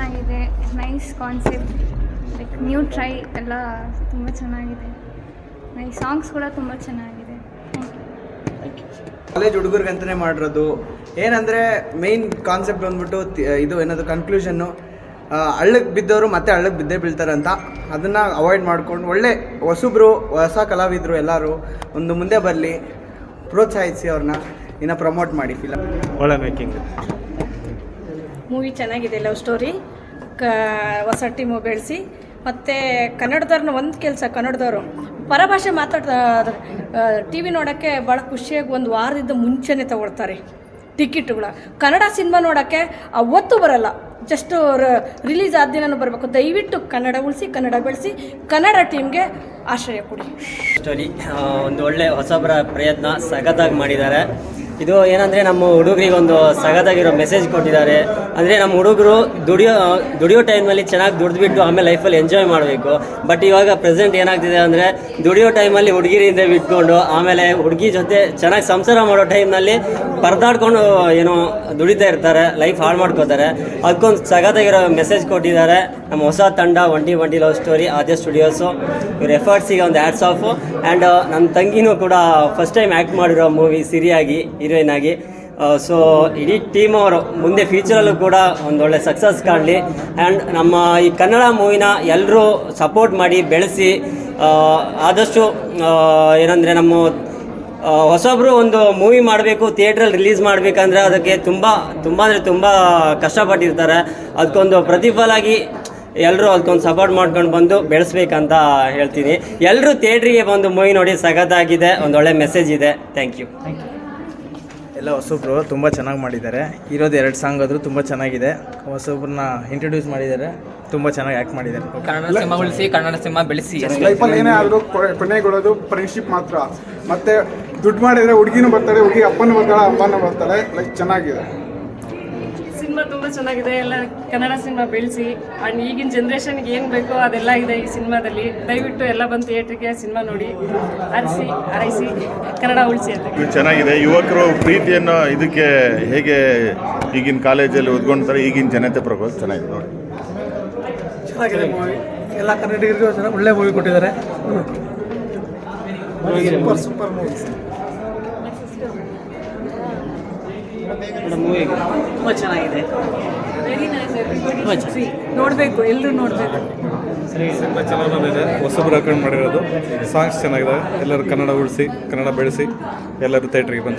ಚೆನ್ನಾಗಿದೆ nice concept like new try ಎಲ್ಲ ತುಂಬ ಚೆನ್ನಾಗಿದೆ. ನೈಸ್ ಸಾಂಗ್ಸ್ ಕೂಡ ತುಂಬ ಚೆನ್ನಾಗಿದೆ. ಥ್ಯಾಂಕ್ ಯು ಕಾಲೇಜ್ ಹುಡುಗರಿಗೆ ಅಂತಲೇ ಮಾಡಿರೋದು. ಏನಂದರೆ ಮೇಯ್ನ್ ಕಾನ್ಸೆಪ್ಟ್ ಬಂದ್ಬಿಟ್ಟು ಇದು ಏನದು ಕನ್ಕ್ಲೂಷನ್ನು ಹಳ್ಳಕ್ಕೆ ಬಿದ್ದವರು ಮತ್ತೆ ಹಳ್ಳಕ್ಕೆ ಬಿದ್ದೇ ಬೀಳ್ತಾರೆ ಅಂತ ಅದನ್ನು ಅವಾಯ್ಡ್ ಮಾಡ್ಕೊಂಡು ಒಳ್ಳೆ ಹೊಸಬ್ರು ಹೊಸ ಕಲಾವಿದರು ಎಲ್ಲರೂ ಒಂದು ಮುಂದೆ ಬರಲಿ ಪ್ರೋತ್ಸಾಹಿಸಿ ಅವ್ರನ್ನ ಇನ್ನು ಪ್ರಮೋಟ್ ಮಾಡಿ ಫಿಲಮ್ ಒಳ್ಳೆ ಮೇಕಿಂಗ್ ಮೂವಿ ಚೆನ್ನಾಗಿದೆ ಲವ್ ಸ್ಟೋರಿ ಕ, ಹೊಸ ಟೀಮು ಬೆಳೆಸಿ. ಮತ್ತು ಕನ್ನಡದವ್ರನ್ನ ಒಂದು ಕೆಲಸ, ಕನ್ನಡದವರು ಪರಭಾಷೆ ಮಾತಾಡ್ತಾ ಟಿ ವಿ ನೋಡೋಕ್ಕೆ ಭಾಳ ಖುಷಿಯಾಗಿ ಒಂದು ವಾರದಿಂದ ಮುಂಚೆನೇ ತಗೊಳ್ತಾರೆ ಟಿಕೆಟ್ಗಳು ಕನ್ನಡ ಸಿನಿಮಾ ನೋಡೋಕ್ಕೆ ಅವತ್ತು ಬರಲ್ಲ ಜಸ್ಟ್ ರಿಲೀಸ್ ಆದ ದಿನನೂ ಬರಬೇಕು. ದಯವಿಟ್ಟು ಕನ್ನಡ ಉಳಿಸಿ, ಕನ್ನಡ ಬೆಳೆಸಿ, ಕನ್ನಡ ಟೀಮ್ಗೆ ಆಶ್ರಯ ಕೊಡಿ. ಸ್ಟೋರಿ ಒಂದು ಒಳ್ಳೆ ಹೊಸಬರ ಪ್ರಯತ್ನ ಸಖತ್ತಾಗಿ ಮಾಡಿದ್ದಾರೆ. ಇದು ಏನಂದ್ರೆ ನಮ್ಮ ಹುಡುಗರಿಗೆ ಒಂದು ಸಗದಾಗಿರೋ ಮೆಸೇಜ್ ಕೊಟ್ಟಿದ್ದಾರೆ. ಅಂದರೆ ನಮ್ಮ ಹುಡುಗರು ದುಡಿಯೋ ದುಡಿಯೋ ಟೈಮಲ್ಲಿ ಚೆನ್ನಾಗಿ ದುಡಿದ್ಬಿಟ್ಟು ಆಮೇಲೆ ಲೈಫಲ್ಲಿ ಎಂಜಾಯ್ ಮಾಡಬೇಕು. ಬಟ್ ಇವಾಗ ಪ್ರೆಸೆಂಟ್ ಏನಾಗ್ತಿದೆ ಅಂದರೆ ದುಡಿಯೋ ಟೈಮಲ್ಲಿ ಹುಡುಗಿರಿಂದ ಬಿಟ್ಕೊಂಡು ಆಮೇಲೆ ಹುಡುಗಿ ಜೊತೆ ಚೆನ್ನಾಗಿ ಸಂಸಾರ ಮಾಡೋ ಟೈಮ್ನಲ್ಲಿ ಪರದಾಡ್ಕೊಂಡು, ಏನೋ ದುಡಿತಾ ಇರ್ತಾರೆ ಲೈಫ್ ಹಾಳು ಮಾಡ್ಕೋತಾರೆ. ಅದಕ್ಕೊಂದು ಸಗದಾಗಿರೋ ಮೆಸೇಜ್ ಕೊಟ್ಟಿದ್ದಾರೆ ನಮ್ಮ ಹೊಸ ತಂಡ ಒಂಟಿ ಒಂಟಿ ಲವ್ ಸ್ಟೋರಿ ಆದ್ಯ ಸ್ಟುಡಿಯೋಸು ಇವ್ರ ಎಫರ್ಟ್ಸಿಗೆ ಒಂದು ಆ್ಯಡ್ಸ್ ಆಫು ಆ್ಯಂಡ್ ನನ್ನ ತಂಗಿನೂ ಕೂಡ ಫಸ್ಟ್ ಟೈಮ್ ಆ್ಯಕ್ಟ್ ಮಾಡಿರೋ ಮೂವಿ ಸಿರಿಯಾಗಿ ಹೀರೋಯಿನ್ ಆಗಿ. ಸೊ ಇಡೀ ಟೀಮ್ ಅವರು ಮುಂದೆ ಫ್ಯೂಚರಲ್ಲೂ ಕೂಡ ಒಂದೊಳ್ಳೆ ಸಕ್ಸಸ್ ಕಾಣಲಿ. ಆ್ಯಂಡ್ ನಮ್ಮ ಈ ಕನ್ನಡ ಮೂವಿನ ಎಲ್ಲರೂ ಸಪೋರ್ಟ್ ಮಾಡಿ, ಬೆಳೆಸಿ ಆದಷ್ಟು ಏನಂದರೆ ನಮ್ಮ ಹೊಸೊಬ್ಬರು ಒಂದು ಮೂವಿ ಮಾಡಬೇಕು ಥಿಯೇಟ್ರಲ್ಲಿ ರಿಲೀಸ್ ಮಾಡಬೇಕಂದ್ರೆ ಅದಕ್ಕೆ ತುಂಬ ತುಂಬ ಅಂದರೆ ತುಂಬ ಕಷ್ಟಪಟ್ಟಿರ್ತಾರೆ. ಅದಕ್ಕೊಂದು ಪ್ರತಿಫಲಾಗಿ ಎಲ್ಲರೂ ಅದಕ್ಕೊಂದು ಸಪೋರ್ಟ್ ಮಾಡ್ಕೊಂಡು ಬಂದು ಬೆಳೆಸ್ಬೇಕಂತ ಹೇಳ್ತೀನಿ. ಎಲ್ಲರೂ ಥಿಯೇಟ್ರಿಗೆ ಬಂದು ಮೂವಿ ನೋಡಿ ಸಖತ್ತಾಗಿದೆ. ಒಂದೊಳ್ಳೆ ಮೆಸೇಜ್ ಇದೆ. ಥ್ಯಾಂಕ್ ಯು ಎಲ್ಲ ಹೊಸಬ್ರು ತುಂಬ ಚೆನ್ನಾಗಿ ಮಾಡಿದ್ದಾರೆ. ಇರೋದು ಎರಡು ಸಾಂಗ್ ಆದರೂ ತುಂಬ ಚೆನ್ನಾಗಿದೆ. ಹೊಸಬ್ರನ್ನ ಇಂಟ್ರೊಡ್ಯೂಸ್ ಮಾಡಿದ್ದಾರೆ. ತುಂಬ ಚೆನ್ನಾಗಿ ಆ್ಯಕ್ಟ್ ಮಾಡಿದ್ದಾರೆ. ಕನ್ನಡ ಸಿನಿಮಾ ಉಳಿಸಿ ಕನ್ನಡ ಸಿನಿಮಾ ಬೆಳೆಸಿ ಲೈಫಲ್ಲಿ ಏನೇ ಆದರೂ ಕೊನೆಗೊಳ್ಳೋದು ಫ್ರೆಂಡ್ಶಿಪ್ ಮಾತ್ರ. ಮತ್ತೆ ದುಡ್ಡು ಮಾಡಿದರೆ ಹುಡುಗಿನೂ ಬರ್ತಾಳೆ ಹುಡುಗಿ ಅಪ್ಪನೂ ಬರ್ತಾಳೆ ಅಮ್ಮನೂ ಬರ್ತಾಳೆ. ಲೈಕ್ ಚೆನ್ನಾಗಿದೆ. ಸಿನಿಮಾ ತುಂಬ ಚೆನ್ನಾಗಿದೆ. ಎಲ್ಲ ಕನ್ನಡ ಸಿನಿಮಾ ಬೆಳೆಸಿ ಆ್ಯಂಡ್ ಈಗಿನ ಜನ್ರೇಷನ್ಗೆ ಏನು ಬೇಕೋ ಅದೆಲ್ಲ ಇದೆ ಈ ಸಿನಿಮಾದಲ್ಲಿ. ದಯವಿಟ್ಟು ಎಲ್ಲ ಬಂದು ಥಿಯೇಟ್ರಿಗೆ ಸಿನಿಮಾ ನೋಡಿ ಅರಸಿ ಅರೈಸಿ ಕನ್ನಡ ಉಳಿಸಿ ಅಂತ ಇದು ಚೆನ್ನಾಗಿದೆ. ಯುವಕರು ಪ್ರೀತಿಯನ್ನು ಇದಕ್ಕೆ ಹೇಗೆ ಈಗಿನ ಕಾಲೇಜಲ್ಲಿ ಓದ್ಕೊಂತಾರೆ ಈಗಿನ ಜನತೆ ಪ್ರಕೋಸ್ ಚೆನ್ನಾಗಿದೆ ನೋಡಿ. ಚೆನ್ನಾಗಿದೆ ಮೂವಿ ಎಲ್ಲ ಕನ್ನಡಿಗರಿಗೂ ಒಳ್ಳೆ ಮೂವಿ ಕೊಟ್ಟಿದ್ದಾರೆ. ಸೂಪರ್ ಸೂಪರ್ ಮೂವಿ ತುಂಬ ಚೆನ್ನಾಗಿದೆ. ನೋಡಬೇಕು ಎಲ್ಲರೂ ನೋಡಬೇಕು. ತುಂಬಾ ಚೆನ್ನಾಗಿ ಬಂದಿದೆ. ಹೊಸಬ್ರು ಹಾಕೊಂಡು ಮಾಡಿರೋದು. ಸಾಂಗ್ಸ್ ಚೆನ್ನಾಗಿದೆ. ಎಲ್ಲರೂ ಕನ್ನಡ ಉಳಿಸಿ ಕನ್ನಡ ಬೆಳೆಸಿ ಎಲ್ಲರೂ ಥಿಯೇಟ್ರಿಗೆ ಬಂದು